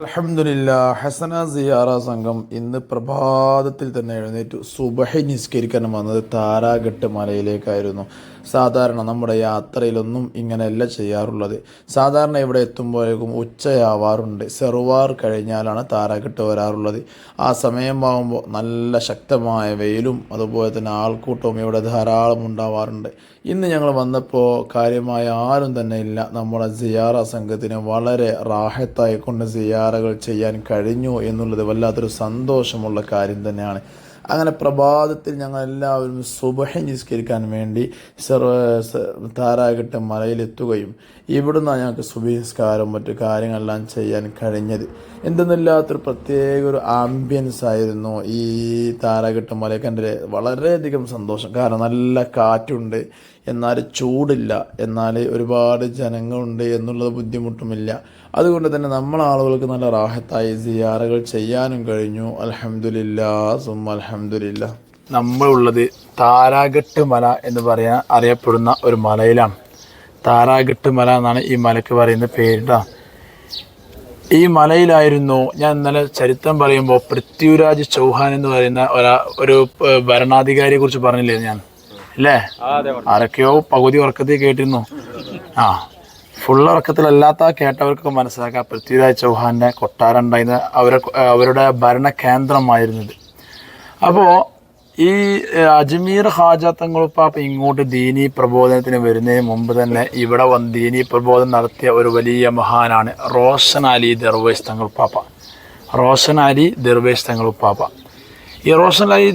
അലഹമില്ല ഹസന സിയാറ സംഘം ഇന്ന് പ്രഭാതത്തിൽ തന്നെ എഴുന്നേറ്റു. സുബഹി നിസ്കരിക്കാൻ വന്നത് താരാഘട്ട് മലയിലേക്കായിരുന്നു. സാധാരണ നമ്മുടെ യാത്രയിലൊന്നും ഇങ്ങനെയല്ല ചെയ്യാറുള്ളത്. സാധാരണ ഇവിടെ എത്തുമ്പോഴേക്കും ഉച്ചയാവാറുണ്ട്. സെറുവാർ കഴിഞ്ഞാലാണ് താരാഘട്ട് വരാറുള്ളത്. ആ സമയമാകുമ്പോൾ നല്ല ശക്തമായ വെയിലും അതുപോലെ തന്നെ ആൾക്കൂട്ടവും ഇവിടെ ധാരാളം ഉണ്ടാവാറുണ്ട്. ഇന്ന് ഞങ്ങൾ വന്നപ്പോൾ കാര്യമായ ആരും തന്നെ ഇല്ല. നമ്മുടെ സിയാറ സംഘത്തിന് വളരെ റാഹത്തായി കൊണ്ട് സിയാറകൾ ചെയ്യാൻ കഴിഞ്ഞു എന്നുള്ളത് വല്ലാത്തൊരു സന്തോഷമുള്ള കാര്യം തന്നെയാണ്. അങ്ങനെ പ്രഭാതത്തിൽ ഞങ്ങൾ എല്ലാവരും സുബഹ നിസ്കരിക്കാൻ വേണ്ടി സർവ താരാകെട്ട് മലയിലെത്തുകയും ഇവിടുന്ന് ഞങ്ങൾക്ക് സുബഹിസ്കാരം മറ്റു കാര്യങ്ങളെല്ലാം ചെയ്യാൻ കഴിഞ്ഞത്. എന്തെന്നില്ലാത്തൊരു പ്രത്യേക ഒരു ആംബിയൻസ് ആയിരുന്നു ഈ താരാകെട്ട് എന്റെ വളരെയധികം സന്തോഷം. കാരണം നല്ല കാറ്റുണ്ട്. എന്നാൽ ചൂടില്ല എന്നാൽ ഒരുപാട് ജനങ്ങളുണ്ട് എന്നുള്ളത് ബുദ്ധിമുട്ടുമില്ല. അതുകൊണ്ട് തന്നെ നമ്മൾ ആളുകൾക്ക് നല്ല റാഹത്തായി സിയാറകൾ ചെയ്യാനും കഴിഞ്ഞു. അലഹമുല്ല സുമ അലഹമുല്ല നമ്മളുള്ളത് താരാഗട്ട് മല എന്ന് പറയാൻ അറിയപ്പെടുന്ന ഒരു മലയിലാണ്. താരാഗട്ട് മല എന്നാണ് ഈ മലയ്ക്ക് പറയുന്ന പേരിട്ടാ ഈ മലയിലായിരുന്നു ഞാൻ ഇന്നലെ ചരിത്രം പറയുമ്പോൾ പൃഥ്വിരാജ് ചൗഹാൻ എന്ന് പറയുന്ന ഒരാ ഒരു ഭരണാധികാരിയെ കുറിച്ച് പറഞ്ഞില്ലേ ഞാൻ? അല്ലേ ആരൊക്കെയോ പകുതി ഉറക്കത്തിൽ കേട്ടിരുന്നു. ആ ഫുൾ ഉറക്കത്തിലല്ലാത്ത കേട്ടവർക്ക് മനസ്സിലാക്കാം. പൃഥ്വിരാജ് ചൗഹാന്റെ കൊട്ടാരം ഉണ്ടായിരുന്ന അവരെ അവരുടെ ഭരണ കേന്ദ്രമായിരുന്നത് അപ്പോൾ ഈ അജ്മീർ ഹാജ തങ്ങളുപ്പാപ്പ ഇങ്ങോട്ട് ദീനി പ്രബോധനത്തിന് വരുന്നതിന് മുമ്പ് തന്നെ ഇവിടെ വന്ന് ദീനി പ്രബോധനം നടത്തിയ ഒരു വലിയ മഹാനാണ് റോഷൻ അലി ദർവേഷ് തങ്ങളുപ്പാപ്പ റോഷൻ അലി ദർവേഷ് തങ്ങളുപ്പാപ്പ ഈ റോഷൻ അലി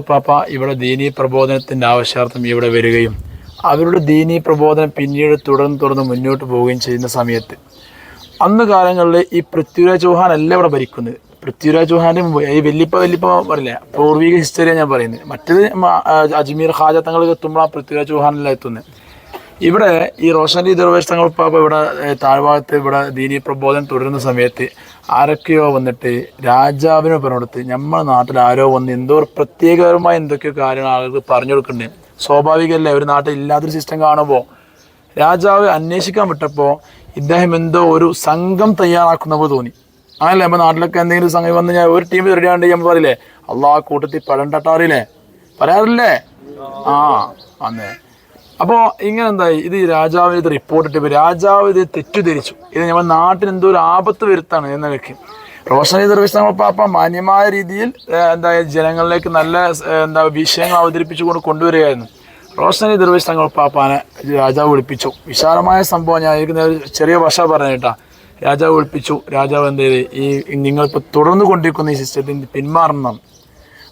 പാപ്പ ഇവിടെ ദീനീ പ്രബോധനത്തിന്റെ ആവശ്യാർത്ഥം ഇവിടെ വരികയും അവരുടെ ദീനീ പ്രബോധനം പിന്നീട് തുടർന്ന് തുടർന്ന് മുന്നോട്ട് പോവുകയും ചെയ്യുന്ന സമയത്ത്. അന്ന് കാലങ്ങളിൽ ഈ പൃഥ്വിരാജ് ചൗഹാൻ അല്ല ഇവിടെ ഭരിക്കുന്നത്. പൃഥ്വിരാജ് ചൗഹാന്റെ ഈ വല്യപ്പ വല്യപ്പ പറയില്ല പൂർവിക ഹിസ്റ്ററിയാണ് ഞാൻ പറയുന്നത്. മറ്റേത് ആ, അജ്മീർ ഖാജ തങ്ങൾ എത്തുമ്പോഴാണ് പൃഥ്വിരാജ് ചൗഹാനല്ല എത്തുന്നത്. ഇവിടെ ഈ റോഷാനി ദുർവേഷങ്ങൾ പാപ്പ ഇവിടെ താഴ്ഭാഗത്ത് ഇവിടെ ദീനി പ്രബോധനം തുടരുന്ന സമയത്ത് ആരൊക്കെയോ വന്നിട്ട് രാജാവിനെ പറഞ്ഞെടുത്ത് നമ്മുടെ നാട്ടിൽ ആരോ വന്ന് എന്തോ പ്രത്യേകപരമായ എന്തൊക്കെയോ കാര്യങ്ങൾ ആളുകൾക്ക് പറഞ്ഞു കൊടുക്കുന്നുണ്ട് സ്വാഭാവികമല്ലേ ഒരു നാട്ടിൽ ഇല്ലാത്തൊരു സിസ്റ്റം കാണുമ്പോൾ. രാജാവ് അന്വേഷിക്കാൻ വിട്ടപ്പോൾ ഇദ്ദേഹം എന്തോ ഒരു സംഘം തയ്യാറാക്കുന്ന പോലെ തോന്നി. അങ്ങനല്ലേ നമ്മുടെ നാട്ടിലൊക്കെ എന്തെങ്കിലും സംഘം വന്ന് ഞാൻ ഒരു ടീം റെഡിയാണ്ട് ഞാൻ പറയില്ലേ അള്ളാഹ് കൂട്ടത്തിൽ പഴം തട്ടാറില്ലേ? പറയാറില്ലേ? ആ അന്നേ. അപ്പോൾ ഇങ്ങനെ എന്തായി ഇത് രാജാവിന് ഇത് റിപ്പോർട്ട് ഇട്ടപ്പോൾ രാജാവ് ഇത് തെറ്റിദ്ധരിച്ചു. ഇത് നമ്മൾ നാട്ടിന് എന്തോ ഒരു ആപത്ത് വരുത്താണ് എന്ന വ്യക്തി റോഷനി ദർവേശ് പാപ്പ മാന്യമായ രീതിയിൽ എന്താ ജനങ്ങളിലേക്ക് നല്ല എന്താ വിഷയങ്ങൾ അവതരിപ്പിച്ചുകൊണ്ട് കൊണ്ടുവരികയായിരുന്നു. റോഷനി ദർവേശ് തങ്ങൾ പാപ്പാനെ രാജാവ് വിളിപ്പിച്ചു. വിശാലമായ സംഭവം ഞാൻ ഒരു ചെറിയ ഭാഷ പറഞ്ഞു കേട്ടാ. രാജാവ് വിളിപ്പിച്ചു. രാജാവ് എന്ത് ചെയ്ത്? ഈ നിങ്ങളിപ്പോൾ തുടർന്നു കൊണ്ടിരിക്കുന്ന ഈ സിസ്റ്റത്തിൽ പിന്മാറണം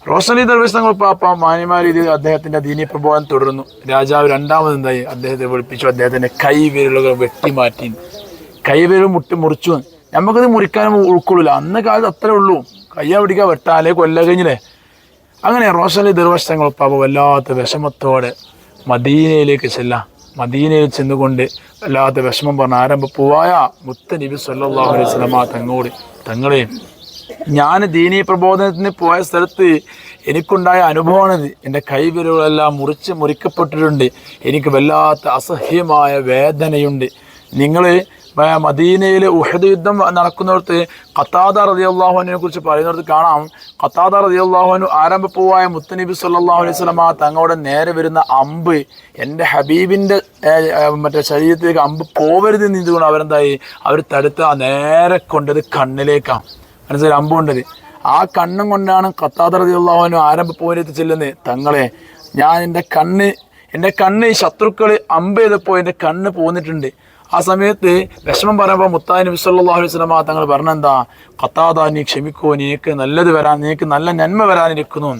റോഷനി ദർവേശ് തങ്ങൾ പാപ്പ മാന്യമായ രീതിയിൽ അദ്ദേഹത്തിന്റെ ദീനി പ്രബോധനം തുടർന്നു. രാജാവ് രണ്ടാമത് എന്തായി? അദ്ദേഹത്തെ വിളിപ്പിച്ചു. അദ്ദേഹത്തിന്റെ കൈ വിരലുകൾ വെട്ടിമാറ്റി. കൈവിരൽ മുട്ടി മുറിച്ചു. നമുക്കത് മുറിക്കാനും ഉൾക്കൊള്ളില്ല അന്ന് കാലത്ത് അത്രേ ഉള്ളൂ. കയ്യ പിടിക്കാൻ വെട്ടാലേ കൊല്ല കഴിഞ്ഞില്ലേ? അങ്ങനെ റോഷലി ദർവേശ് തങ്ങൾ പാപ്പ വല്ലാത്ത വിഷമത്തോടെ മദീനയിലേക്ക് ചെല്ലാം. മദീനയിൽ ചെന്നുകൊണ്ട് വല്ലാത്ത വിഷമം പറഞ്ഞ ആരംഭ പൂവായ മുത്ത നബി സല്ലല്ലാഹു അലൈഹി തങ്ങോട് തങ്ങളെ ഞാൻ ദീനീ പ്രബോധനത്തിന് പോയ സ്ഥലത്ത് എനിക്കുണ്ടായ അനുഭവമാണിത്. എന്റെ കൈവിരലുകളെല്ലാം മുറിച്ച് മുറിക്കപ്പെട്ടിട്ടുണ്ട്. എനിക്ക് വല്ലാത്ത അസഹ്യമായ വേദനയുണ്ട്. നിങ്ങൾ മദീനയിൽ ഉഹദ് യുദ്ധം നടക്കുന്നിടത്ത് ഖത്താദ റതിയല്ലാഹുവിനെ കുറിച്ച് പറയുന്നിടത്ത് കാണാം. ഖത്താദ ആരംഭ ആരംഭപ്പൂവായ മുത്തനബി സല്ലാഹു അലൈഹി വസല്ലമ തങ്ങളുടെ നേരെ വരുന്ന അമ്പ് എന്റെ ഹബീബിന്റെ മറ്റേ ശരീരത്തിലേക്ക് അമ്പ് പോവരുത് നിന്നുകൊണ്ട് അവരെന്തായി? അവർ തടുത്ത് ആ നേരെ കൊണ്ടത് കണ്ണിലേക്കാണ്. മനസ്സിലായി അമ്പുണ്ടത് ആ കണ്ണും കൊണ്ടാണ് ഖത്താദ ആരംഭ ആരംഭപ്പൂവിലേക്ക് ചെല്ലുന്നത്. തങ്ങളെ ഞാൻ എന്റെ കണ്ണ് എന്റെ കണ്ണ് ശത്രുക്കൾ അമ്പ് ചെയ്തപ്പോൾ എന്റെ കണ്ണ് പോന്നിട്ടുണ്ട്. ആ സമയത്ത് വിഷമം പറയുമ്പോൾ മുത്താൻ നബി സല്ലല്ലാഹു അലൈഹി വസല്ലമ തങ്ങൾ പറഞ്ഞെന്താ? ഖത്താദ നീ ക്ഷമിക്കോ നിനക്ക് നല്ലത് വരാൻ നിനക്ക് നല്ല നന്മ വരാനിരിക്കുന്നു.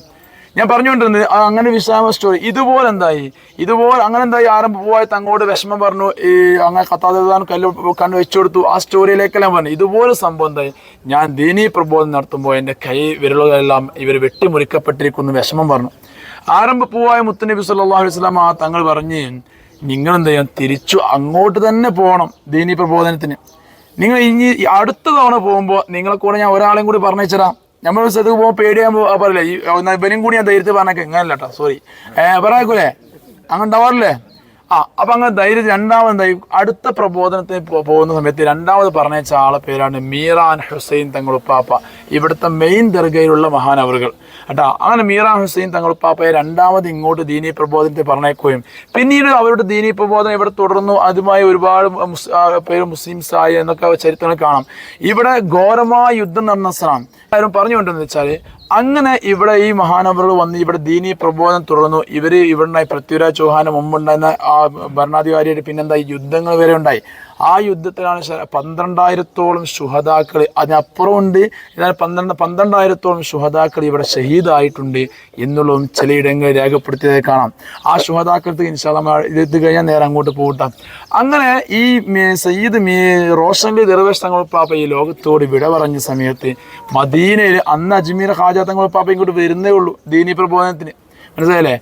ഞാൻ പറഞ്ഞുകൊണ്ടിരുന്നത് അങ്ങനെ വിശ്രാമ സ്റ്റോറി ഇതുപോലെ എന്തായി? ഇതുപോലെ അങ്ങനെ എന്തായി? ആരംഭ പോയ തങ്ങോട് വിഷമം പറഞ്ഞു ഈ അങ്ങനെ കത്താതാൻ കല്ല് കണ്ണ് വെച്ചു കൊടുത്തു. ആ സ്റ്റോറിയിലേക്കെല്ലാം പറഞ്ഞു ഇതുപോലെ സംഭവം എന്തായി? ഞാൻ ദീനീ പ്രബോധനം നടത്തുമ്പോൾ എന്റെ കൈ വിരലുകളെല്ലാം ഇവർ വെട്ടിമുറിക്കപ്പെട്ടിരിക്കുന്നു വിഷമം പറഞ്ഞു. ആരംഭ പൂവായ മുത്തനബി സല്ലല്ലാഹു അലൈഹി വസല്ലം ആ തങ്ങൾ പറഞ്ഞ് നിങ്ങൾ എന്ത് ചെയ്യാം തിരിച്ചു അങ്ങോട്ട് തന്നെ പോകണം ദീനി പ്രബോധനത്തിന്. നിങ്ങൾ ഇനി അടുത്ത തവണ പോകുമ്പോൾ നിങ്ങളെ കൂടെ ഞാൻ ഒരാളെയും കൂടി പറഞ്ഞുതരാം നമ്മൾ ഒരു സ്ഥലത്ത് പോകുമ്പോൾ പേടിയാകുമ്പോൾ പറയില്ലേ ഈ ഇവനും കൂടി ഞാൻ ധൈര്യത്തിൽ പറഞ്ഞേക്കാം. ഇങ്ങനല്ല കേട്ടോ സോറി പറയാക്കൂലേ? അങ്ങനെ ഉണ്ടാവാറില്ലേ? ആ അപ്പൊ അങ്ങനെ ധൈര്യം രണ്ടാമത് എന്തായി? അടുത്ത പ്രബോധനത്തിന് പോകുന്ന സമയത്ത് രണ്ടാമത് പറഞ്ഞ ആളെ പേരാണ് മീറാൻ ഹുസൈൻ തങ്ങളുപ്പാപ്പ ഇവിടുത്തെ മെയിൻ ദർഗയിലുള്ള മഹാനവറുകൾ കേട്ടോ അങ്ങനെ മീറാൻ ഹുസൈൻ തങ്ങളുപ്പാപ്പയെ രണ്ടാമത് ഇങ്ങോട്ട് ദീനീ പ്രബോധനത്തെ പറഞ്ഞേക്കുകയും പിന്നീട് അവരുടെ ദീനീ പ്രബോധനം ഇവിടെ തുടർന്നു. അതുമായി ഒരുപാട് പേര് മുസ്ലിംസ് ആയി എന്നൊക്കെ ചരിത്രങ്ങൾ കാണാം. ഇവിടെ ഘോരമായ യുദ്ധം നടന്ന സ്ഥലം ആരും പറഞ്ഞുകൊണ്ടെന്ന് വെച്ചാൽ അങ്ങനെ ഇവിടെ ഈ മഹാനവറുകൾ വന്ന് ഇവിടെ ദീനീ പ്രബോധനം തുടർന്നു. ഇവർ ഇവിടെ പൃഥ്വിരാജ് ചൗഹാന് മുമ്പുണ്ടായിരുന്ന ആ ഭരണാധികാരിയുടെ പിന്നെന്താ യുദ്ധങ്ങൾ വരെ ഉണ്ടായി. ആ യുദ്ധത്തിലാണ് പന്ത്രണ്ടായിരത്തോളം ശുഹതാക്കൾ അതിനപ്പുറം ഉണ്ട് എന്നാൽ പന്ത്രണ്ട് പന്ത്രണ്ടായിരത്തോളം ശുഹതാക്കൾ ഇവിടെ ഷഹീദായിട്ടുണ്ട് എന്നുള്ളതും ചിലയിടങ്ങളിൽ രേഖപ്പെടുത്തിയതായി കാണാം. ആ ശുഹതാക്കൾക്ക് ഇൻഷാല്ല ഇത് കഴിഞ്ഞാൽ നേരെ അങ്ങോട്ട് പോകട്ടാം അങ്ങനെ ഈ സയ്യിദ് മീ റോഷന്റെ ദർവേഷ് തങ്ങൾ പാപ്പ ഈ ലോകത്തോട് വിട പറഞ്ഞ സമയത്ത് മദീനയിൽ അന്ന് അജ്മീർ ഹാജ തങ്ങൾ പാപ്പ ഇങ്ങോട്ട് വരുന്നേ ഉള്ളൂ ദീനി പ്രബോധനത്തിന്. മനസ്സിലായില്ലേ?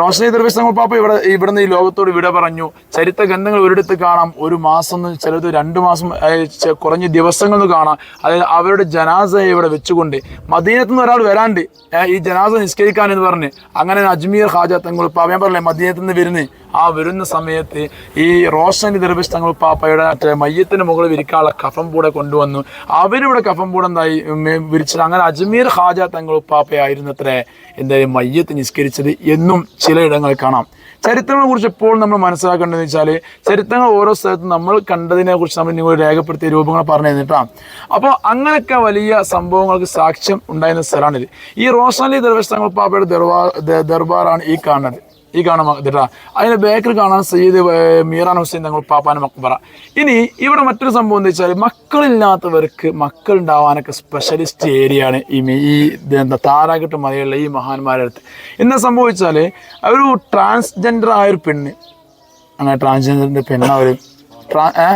റോഷനി ദർവേഷ് തങ്ങൾ പാപ്പ ഇവിടെ ഇവിടുന്ന് ഈ ലോകത്തോട് വിട പറഞ്ഞു. ചരിത്ര ഗ്രന്ഥങ്ങൾ ഒരിടത്ത് കാണാം. ഒരു മാസം ചിലത് രണ്ട് മാസം കുറഞ്ഞ ദിവസങ്ങൾ കാണാം. അതായത് അവരുടെ ജനാസ ഇവിടെ വെച്ചുകൊണ്ട് മദീനത്ത് നിന്ന് ഒരാൾ വരാണ്ട്. ഈ ജനാസ നിസ്കരിക്കാൻ എന്ന് പറഞ്ഞ്. അങ്ങനെ അജ്മീർ ഹാജ തങ്ങൾ പാപ്പ ഞാൻ പറഞ്ഞില്ലേ മദീനത്ത് നിന്ന് ആ വരുന്ന സമയത്ത് ഈ റോഷൻ ദർബിഷ് പാപ്പയുടെ മറ്റേ മയ്യത്തിന് മുകളിൽ വിരിക്കാനുള്ള കഫം കൂടെ കൊണ്ടുവന്നു. അവരിവിടെ കഫം കൂടെ എന്തായി? വിരിച്ചത് അങ്ങനെ അജ്മീർ ഹാജ തങ്ങൾ പാപ്പയായിരുന്നു അത്രേ എന്തായാലും മയ്യത്ത് നിസ്കരിച്ചത് എന്നും ചിലയിടങ്ങളിൽ കാണാം. ചരിത്രങ്ങളെ കുറിച്ച് എപ്പോഴും നമ്മൾ മനസ്സിലാക്കേണ്ടതെന്ന് വെച്ചാൽ ചരിത്രങ്ങൾ ഓരോ സ്ഥലത്തും നമ്മൾ കണ്ടതിനെ കുറിച്ച് നമ്മൾ നിങ്ങൾ രേഖപ്പെടുത്തിയ രൂപങ്ങൾ പറഞ്ഞു തന്നിട്ടാണ് അപ്പോൾ അങ്ങനെയൊക്കെ വലിയ സംഭവങ്ങൾക്ക് സാക്ഷ്യം ഉണ്ടായിരുന്ന സ്ഥലമാണിത്. ഈ റോഷാലി ദർവേഷ് തങ്ങൾ പാപ്പയുടെ ദർബാർ ദർബാറാണ് ഈ കാണുന്നത്. ഈ കാണാൻ ഇതിട്ടാ അതിന്റെ ബേക്കിൽ കാണാൻ സയ്യിദ് മീറാൻ ഹുസൈൻ തങ്ങൾ പാപ്പാന മക്ബറ. ഇനി ഇവിടെ മറ്റൊരു സംഭവം എന്താ വെച്ചാൽ മക്കളില്ലാത്തവർക്ക് മക്കൾ ഉണ്ടാവാനൊക്കെ സ്പെഷ്യലിസ്റ്റ് ഏരിയ ആണ് ഈ ഈ എന്താ താരാകെട്ട് മലയുള്ള ഈ മഹാന്മാരുടെ അടുത്ത്. എന്താ സംഭവിച്ചാൽ ഒരു ട്രാൻസ്ജെൻഡർ ആയൊരു പെണ്ണ് അങ്ങനെ ട്രാൻസ്ജെൻഡറിന്റെ പെണ്ണ് അവർ ട്രാ ഏ?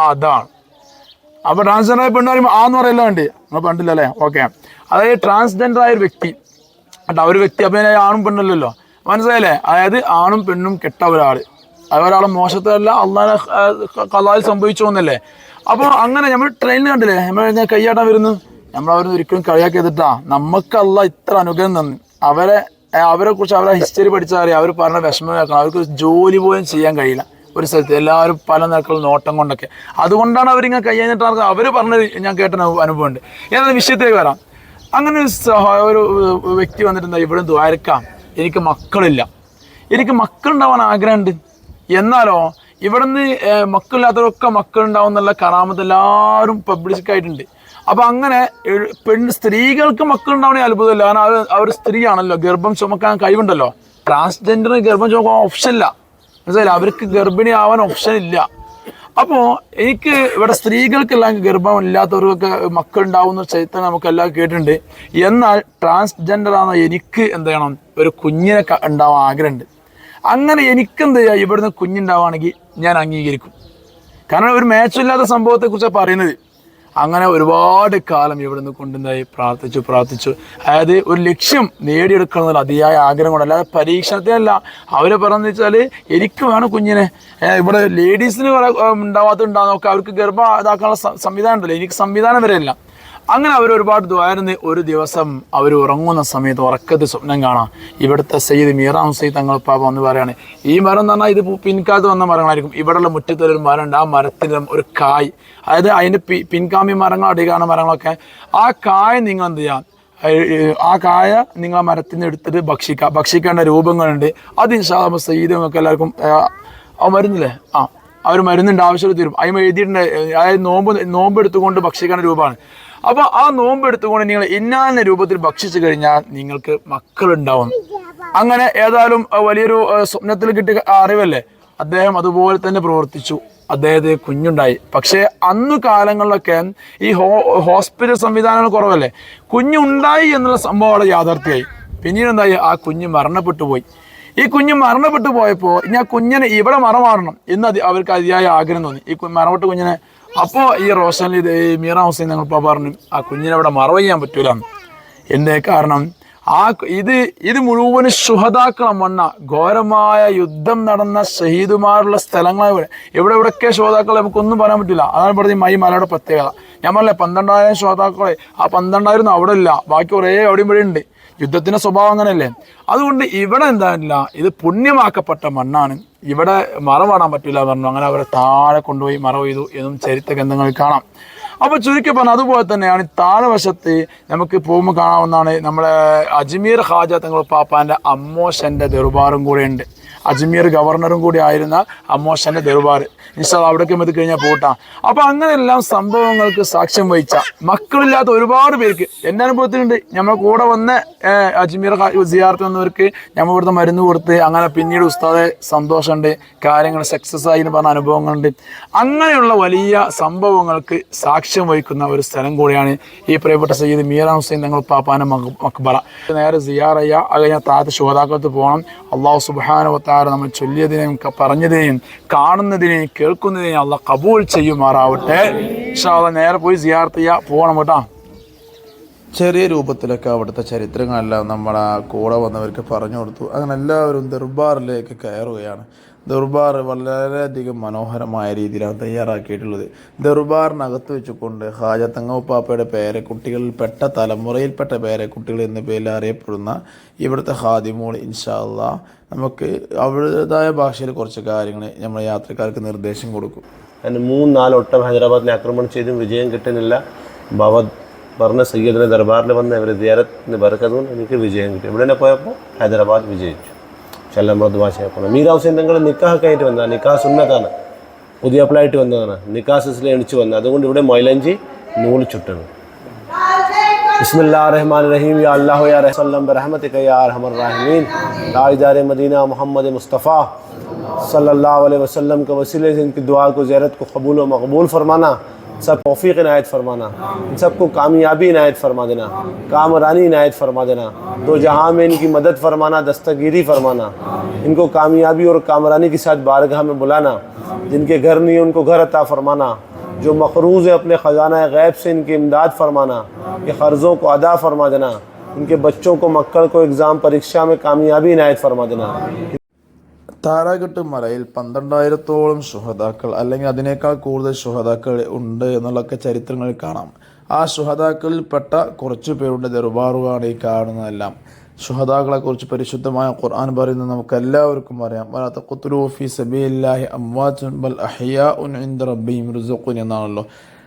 ആ അതാണ്. അപ്പോൾ ട്രാൻസ്ജെൻഡർ ആയ പെണ്ണ് പറയുമ്പോൾ ആന്ന് പറയല്ല ഉണ്ട് നമ്മൾ പണ്ടില്ലല്ലേ? ഓക്കെ അതായത് ട്രാൻസ്ജെൻഡർ ആയ ഒരു വ്യക്തി. കേട്ടോ ഒരു വ്യക്തി അപ്പം ആണും പെണ്ണല്ലല്ലോ മനസ്സിലായില്ലേ? അതായത് ആണും പെണ്ണും കെട്ട ഒരാൾ ഒരാളെ മോശത്തല്ല അള്ളാഹ് കലാൽ സംഭവിച്ചു എന്നല്ലേ അപ്പോൾ അങ്ങനെ നമ്മൾ ട്രെയിനിൽ കണ്ടില്ലേ? നമ്മൾ കൈയാട്ടാൻ വരുന്നു നമ്മൾ അവരൊന്നും ഒരിക്കലും കളിയാക്കി എതിട്ടാ അല്ല ഇത്ര അനുഗ്രഹം തന്നു. അവരെ അവരെ കുറിച്ച് അവരെ ഹിസ്റ്ററി പഠിച്ചാൽ അറിയാം. അവർ പറഞ്ഞ വിഷമം കേൾക്കണം അവർക്ക് ജോലി പോലും ചെയ്യാൻ കഴിയില്ല. ഒരു സ്ഥലത്ത് എല്ലാവരും പല നിരക്കുള്ള നോട്ടം കൊണ്ടൊക്കെ. അതുകൊണ്ടാണ് അവരിങ്ങനെ കയ്യാഞ്ഞിട്ട് അവർ പറഞ്ഞ ഞാൻ കേട്ട അനു- അനുഭവമുണ്ട്. ഏതായാലും വിഷയത്തിലേക്ക് വരാം. അങ്ങനെ ഒരു ഒരു വ്യക്തി വന്നിട്ടുണ്ട് ഇവിടെ ദ്വാരക്കാം. എനിക്ക് മക്കളില്ല. എനിക്ക് മക്കളുണ്ടാവാൻ ആഗ്രഹമുണ്ട്. എന്നാലോ ഇവിടുന്ന് മക്കളില്ലാത്തവരൊക്കെ മക്കളുണ്ടാവും എന്നുള്ള കറാമത്ത് എല്ലാവരും പബ്ലിക് ആയിട്ടുണ്ട്. അപ്പൊ അങ്ങനെ പെൺ സ്ത്രീകൾക്ക് മക്കളുണ്ടാവണേ അത്ഭുതമില്ല. കാരണം അവർ അവർ സ്ത്രീയാണല്ലോ. ഗർഭം ചുമക്കാൻ കഴിവുണ്ടല്ലോ. ട്രാൻസ്ജെൻഡറിന് ഗർഭം ചുമക്കാൻ ഓപ്ഷൻ ഇല്ല. മനസ്സിലായില്ല? അവർക്ക് ഗർഭിണി ആവാൻ ഓപ്ഷൻ ഇല്ല. അപ്പോൾ എനിക്ക് ഇവിടെ സ്ത്രീകൾക്കെല്ലാം ഗർഭം ഇല്ലാത്തവർക്കൊക്കെ മക്കളുണ്ടാവുന്ന ചരിത്രം നമുക്ക് എല്ലാം കേട്ടിട്ടുണ്ട്. എന്നാൽ ട്രാൻസ്ജെൻഡർ ആണ് എനിക്ക് എന്ത് ചെയ്യണം? ഒരു കുഞ്ഞിനെ ഉണ്ടാവാൻ ആഗ്രഹമുണ്ട്. അങ്ങനെ എനിക്ക് എന്ത് ചെയ്യാം? ഇവിടുന്ന് കുഞ്ഞുണ്ടാവുകയാണെങ്കിൽ ഞാൻ അംഗീകരിക്കും. കാരണം ഒരു മാച്ചില്ലാത്ത സംഭവത്തെക്കുറിച്ചാണ് പറയുന്നത്. അങ്ങനെ ഒരുപാട് കാലം ഇവിടുന്ന് കൊണ്ടുവന്നായി പ്രാർത്ഥിച്ചു പ്രാർത്ഥിച്ചു. അതായത് ഒരു ലക്ഷ്യം നേടിയെടുക്കണം എന്നുള്ള അതിയായ ആഗ്രഹം കൊണ്ട് അല്ലാതെ പരീക്ഷണത്തിനല്ല അവർ പറഞ്ഞു വെച്ചാൽ എനിക്ക് വേണം കുഞ്ഞിനെ. ഇവിടെ ലേഡീസിന് ഉണ്ടാവാത്ത ഉണ്ടാവാത്തുണ്ടാകുന്നൊക്കെ അവർക്ക് ഗർഭം ഇതാക്കാനുള്ള സംവിധാനം ഉണ്ടല്ലോ. എനിക്ക് സംവിധാനം വരെ ഇല്ല. അങ്ങനെ അവർ ഒരുപാട് ദ്വാരുന്ന് ഒരു ദിവസം അവർ ഉറങ്ങുന്ന സമയത്ത് ഉറക്കത്ത് സ്വപ്നം കാണാം. ഇവിടുത്തെ സെയ്ദ് മീറാം സെയ്ദ് പാപ്പ എന്ന് പറയാണ് ഈ മരം എന്ന് പറഞ്ഞാൽ ഇത് പിൻകാലത്ത് വന്ന മരങ്ങളായിരിക്കും. ഇവിടെയുള്ള മുറ്റത്തൊരു ഉണ്ട് ആ മരത്തിന്റെ ഒരു കായ്. അതായത് അതിന്റെ പി പിൻകാമി മരങ്ങൾ അടികാണ മരങ്ങളൊക്കെ. ആ കായ നിങ്ങൾ എന്ത് ചെയ്യാം? ആ കായ നിങ്ങൾ നിന്ന് എടുത്തിട്ട് ഭക്ഷിക്കുക ഭക്ഷിക്കേണ്ട രൂപങ്ങളുണ്ട്. അത് ഇൻഷാല്ല സെയ്ദ് നിങ്ങൾക്ക് എല്ലാവർക്കും ആ മരുന്നില്ലേ? ആ അവർ മരുന്നുണ്ട് ആവശ്യത്തിൽ തീരും. അതിന് എഴുതിയിട്ടുണ്ട് അതായത് നോമ്പ് നോമ്പ് എടുത്തുകൊണ്ട് ഭക്ഷിക്കേണ്ട രൂപമാണ്. അപ്പൊ ആ നോമ്പ് എടുത്തുകൊണ്ട് നിങ്ങൾ ഇന്നാന്ന രൂപത്തിൽ ഭക്ഷിച്ചു കഴിഞ്ഞാൽ നിങ്ങൾക്ക് മക്കളുണ്ടാവും. അങ്ങനെ ഏതായാലും വലിയൊരു സ്വപ്നത്തിൽ കിട്ടിയ അറിവല്ലേ? അദ്ദേഹം അതുപോലെ തന്നെ പ്രവർത്തിച്ചു. അദ്ദേഹത്തെ കുഞ്ഞുണ്ടായി. പക്ഷേ അന്ന് കാലങ്ങളിലൊക്കെ ഈ ഹോ ഹോസ്പിറ്റൽ സംവിധാനങ്ങൾ കുറവല്ലേ? കുഞ്ഞുണ്ടായി എന്നുള്ള സംഭവം അവിടെ യാഥാർത്ഥ്യമായി. പിന്നീട് എന്തായി? ആ കുഞ്ഞ് മരണപ്പെട്ടു പോയി. ഈ കുഞ്ഞ് മരണപ്പെട്ടു പോയപ്പോൾ ഇനി ആ കുഞ്ഞിനെ ഇവിടെ മറമാറണം എന്ന് അവർക്ക് അതിയായ ആഗ്രഹം തോന്നി. ഈ മരണപ്പെട്ട കുഞ്ഞിനെ അപ്പോൾ ഈ റോഷൻ മീറ ഹുസൈൻ ഞങ്ങളിപ്പോൾ പറഞ്ഞു ആ കുഞ്ഞിനെ അവിടെ മറവ് ചെയ്യാൻ പറ്റൂല എന്തേ കാരണം ആ ഇത് ഇത് മുഴുവനും ശുഹതാക്കളെ മണ്ണ ഘോരമായ യുദ്ധം നടന്ന ഷഹീദുമാരുള്ള സ്ഥലങ്ങളാണ് ഇവിടെ. ഇവിടെ ഇവിടെയൊക്കെ ശ്രോതാക്കളെ നമുക്കൊന്നും പറയാൻ പറ്റില്ല അതാണ് പറഞ്ഞത് മൈ മലയുടെ പ്രത്യേകത. ഞാൻ പറഞ്ഞില്ലേ പന്ത്രണ്ടായിരം ശ്രോതാക്കളെ ആ പന്ത്രണ്ടായിരം അവിടെ ഇല്ല ബാക്കി കുറേ അവിടെയും ഇവിടെ ഉണ്ട്. യുദ്ധത്തിന്റെ സ്വഭാവം അങ്ങനെയല്ലേ? അതുകൊണ്ട് ഇവിടെ എന്താണില്ല ഇത് പുണ്യമാക്കപ്പെട്ട മണ്ണാണ്. ഇവിടെ മറവാടാൻ പറ്റില്ല എന്ന് പറഞ്ഞു. അങ്ങനെ അവരെ താഴെ കൊണ്ടുപോയി മറവ് ചെയ്തു എന്നും ചരിത്ര ഗ്രന്ഥങ്ങളിൽ കാണാം. അപ്പോൾ ചുരുക്കി പറഞ്ഞാൽ അതുപോലെ തന്നെയാണ് താഴെവശത്ത് താഴെ വശത്ത് നമുക്ക് പോകുമ്പോൾ കാണാവുന്നതാണ് നമ്മുടെ അജ്മീർ ഖാജ തങ്ങൾ പാപ്പാന്റെ അമ്മോശന്റെ ദർബാറും കൂടെ ഉണ്ട് അജ്മീർ ഗവർണറും കൂടി ആയിരുന്ന അമ്മോശന്റെ ദർബാർ. നിഷാദ് അവിടേക്കും എത്തി കഴിഞ്ഞാൽ പോട്ടാം. അപ്പോൾ അങ്ങനെയെല്ലാം സംഭവങ്ങൾക്ക് സാക്ഷ്യം വഹിച്ച മക്കളില്ലാത്ത ഒരുപാട് പേർക്ക് എന്റെ അനുഭവത്തിലുണ്ട്. നമ്മളെ കൂടെ വന്ന അജ്മീർ സിയാർത്ത് വന്നവർക്ക് നമ്മൾ ഇവിടുത്തെ മരുന്ന് കൊടുത്ത് അങ്ങനെ പിന്നീട് ഉസ്താദെ സന്തോഷമുണ്ട് കാര്യങ്ങൾ സക്സസ് ആയി എന്ന് പറഞ്ഞ അനുഭവങ്ങളുണ്ട്. അങ്ങനെയുള്ള വലിയ സംഭവങ്ങൾക്ക് സാക്ഷ്യം വഹിക്കുന്ന ഒരു സ്ഥലം കൂടിയാണ് ഈ പ്രിയപ്പെട്ട സയ്യിദ് മീര ഹുസൈൻ തങ്ങൾ പാപ്പാന മക്ബറ. നേരെ സിയാറയ്യ അത് കഴിഞ്ഞാൽ താഴത്ത് ശോതാക്കത്ത് പോകണം അള്ളാഹു സുബാനുവത്താര നമ്മൾ ചൊല്ലിയതിനെയും പറഞ്ഞതിനെയും കാണുന്നതിനെയും കേൾക്കുന്നതിനെയും അല്ല കബൂൽ ചെയ്യുമാറാവട്ടെ. അള്ളാ നേരെ പോയി സിയാർത്ത് ചെയ്യാ. പോകണം കേട്ടോ. ചെറിയ രൂപത്തിലൊക്കെ അവിടുത്തെ ചരിത്രങ്ങളെല്ലാം നമ്മളാ കൂടെ വന്നവർക്ക് പറഞ്ഞു കൊടുത്തു. അങ്ങനെ എല്ലാവരും ദർബാറിലേക്ക് കയറുകയാണ്. ദർബാർ വളരെയധികം മനോഹരമായ രീതിയിലാണ് തയ്യാറാക്കിയിട്ടുള്ളത്. ദർബാറിനകത്ത് വെച്ചുകൊണ്ട് ഹാജ തങ്ങപ്പാപ്പയുടെ പേരെ പെട്ട തലമുറയിൽപ്പെട്ട പേരെ കുട്ടികൾ എന്ന പേരിൽ അറിയപ്പെടുന്ന ഇവിടുത്തെ ഹാദിമോൾ ഇൻഷാല്ല നമുക്ക് അവരുടേതായ ഭാഷയിൽ കുറച്ച് കാര്യങ്ങൾ നമ്മൾ യാത്രക്കാർക്ക് നിർദ്ദേശം കൊടുക്കും. അതിന് മൂന്ന് നാല് ഒട്ടം ഹൈദരാബാദിനെ ആക്രമണം ചെയ്തും വിജയം കിട്ടുന്നില്ല. ബാബ പറഞ്ഞ സയ്യദിനെ ദർബാറിൽ വന്ന് അവർ ധ്യാനത്തിന് ബറക്കതുകൊണ്ട് എനിക്ക് വിജയം കിട്ടി. ഇവിടെ തന്നെ പോയപ്പോൾ ഹൈദരാബാദ് വിജയിച്ചു. ചില നമ്മൾ ദുവാശയെ പോകണം മീര ഹുസൈൻ തങ്ങൾ വന്നതാണ്. നിക്കാഹ് സുന്നത്താണ്. പുതിയ അപ്പിളായിട്ട് വന്നതാണ്. നിക്കാസിൽ എണിച്ചു വന്നത്. അതുകൊണ്ട് ഇവിടെ മൈലഞ്ചി നൂല് ചുട്ടണം. بسم اللہ الرحمن الرحیم یا اللہ یا رسلم برحمت یا ارحم الراحمین تاجدار مدینہ محمد مصطفیٰ صلی اللہ علیہ وسلم کے وسیلے سے ان کی دعا کو زیارت کو قبول و مقبول فرمانا سب توفیق عنایت فرمانا۔ ان سب کو کامیابی عنایت فرما دینا۔ کامرانی عنایت فرما دینا۔ دو جہاں میں ان کی مدد فرمانا، دستگیری فرمانا۔ ان کو کامیابی اور کامرانی کے ساتھ بارگاہ میں بلانا۔ جن کے گھر نہیں، ان کو گھر عطا فرمانا۔ جو مقروض ہے اپنے خزانہ غیب سے ان کی امداد فرمانا۔ کہ قرضوں کو ادا فرما دینا۔ ان کے بچوں کو مکڑ کو اگزام پریکشا میں کامیابی عنایت فرما دینا۔ താരാകെട്ട് മലയിൽ പന്ത്രണ്ടായിരത്തോളം ശുഹതാക്കൾ അല്ലെങ്കിൽ അതിനേക്കാൾ കൂടുതൽ ശുഹതാക്കൾ ഉണ്ട് എന്നുള്ളൊക്കെ ചരിത്രങ്ങളിൽ കാണാം. ആ ശുഹതാക്കളിൽപ്പെട്ട കുറച്ചു പേരുടെ ദർബാറുകളാണ് ഈ കാണുന്നതെല്ലാം. ശുഹതാക്കളെ കുറിച്ച് പരിശുദ്ധമായ ഖുർആൻ പറയുന്നത് നമുക്ക് എല്ലാവർക്കും അറിയാം ഫീ ബൽ എന്നാണല്ലോ.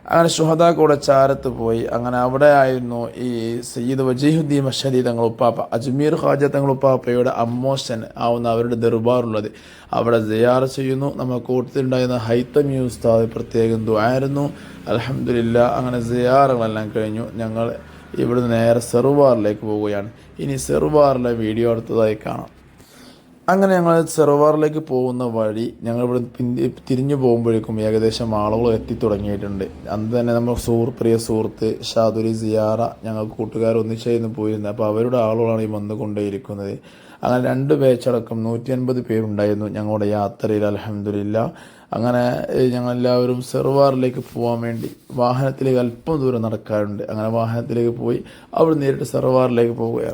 അങ്ങനെ ശുഹദാക്കൂടെ ചാരത്ത് പോയി. അങ്ങനെ അവിടെ ആയിരുന്നു ഈ സയ്യിദ് വജീഹുദ്ദീൻ മഷദി തങ്ങൾ ഉപ്പാപ്പ. അജ്മീർ ഖാജ തങ്ങൾ ഉപ്പാപ്പയുടെ അമ്മോശൻ ആവുന്ന അവരുടെ ദർബാറുള്ളത്. അവിടെ ജയാർ ചെയ്യുന്നു. നമ്മൾ കൂട്ടത്തിലുണ്ടായിരുന്ന ഹൈത്തമി ഉസ്താദ് പ്രത്യേകം ദുആയിരുന്നു അലഹമില്ല അങ്ങനെ ജയാറുകളെല്ലാം കഴിഞ്ഞു. ഞങ്ങൾ ഇവിടുന്ന് നേരെ സെറുബാറിലേക്ക് പോവുകയാണ്. ഇനി സെറുബാറിലെ വീഡിയോ അടുത്തതായി കാണാം. അങ്ങനെ ഞങ്ങൾ സെർവാറിലേക്ക് പോകുന്ന വഴി ഞങ്ങൾ ഇവിടെ തിരിഞ്ഞു പോകുമ്പോഴേക്കും ഏകദേശം ആളുകൾ എത്തിത്തുടങ്ങിയിട്ടുണ്ട് അന്ന് തന്നെ നമ്മൾ സുഹൃത്ത് പ്രിയ സുഹൃത്ത് ഷാദുരി സിയാറ ഞങ്ങൾ കൂട്ടുകാർ ഒന്നിച്ചായിരുന്നു പോയിരുന്നത് അപ്പോൾ അവരുടെ ആളുകളാണ് ഈ വന്നുകൊണ്ടേയിരിക്കുന്നത്. അങ്ങനെ രണ്ട് ബേച്ചടക്കം നൂറ്റി അൻപത് പേരുണ്ടായിരുന്നു ഞങ്ങളുടെ യാത്രയിൽ അലഹമില്ല അങ്ങനെ ഞങ്ങളെല്ലാവരും സെർവാറിലേക്ക് പോകാൻ വേണ്ടി വാഹനത്തിലേക്ക് അല്പം ദൂരം നടക്കാറുണ്ട്. അങ്ങനെ വാഹനത്തിലേക്ക് പോയി അവിടെ നേരിട്ട് സെർവാറിലേക്ക് പോവുകയാണ്.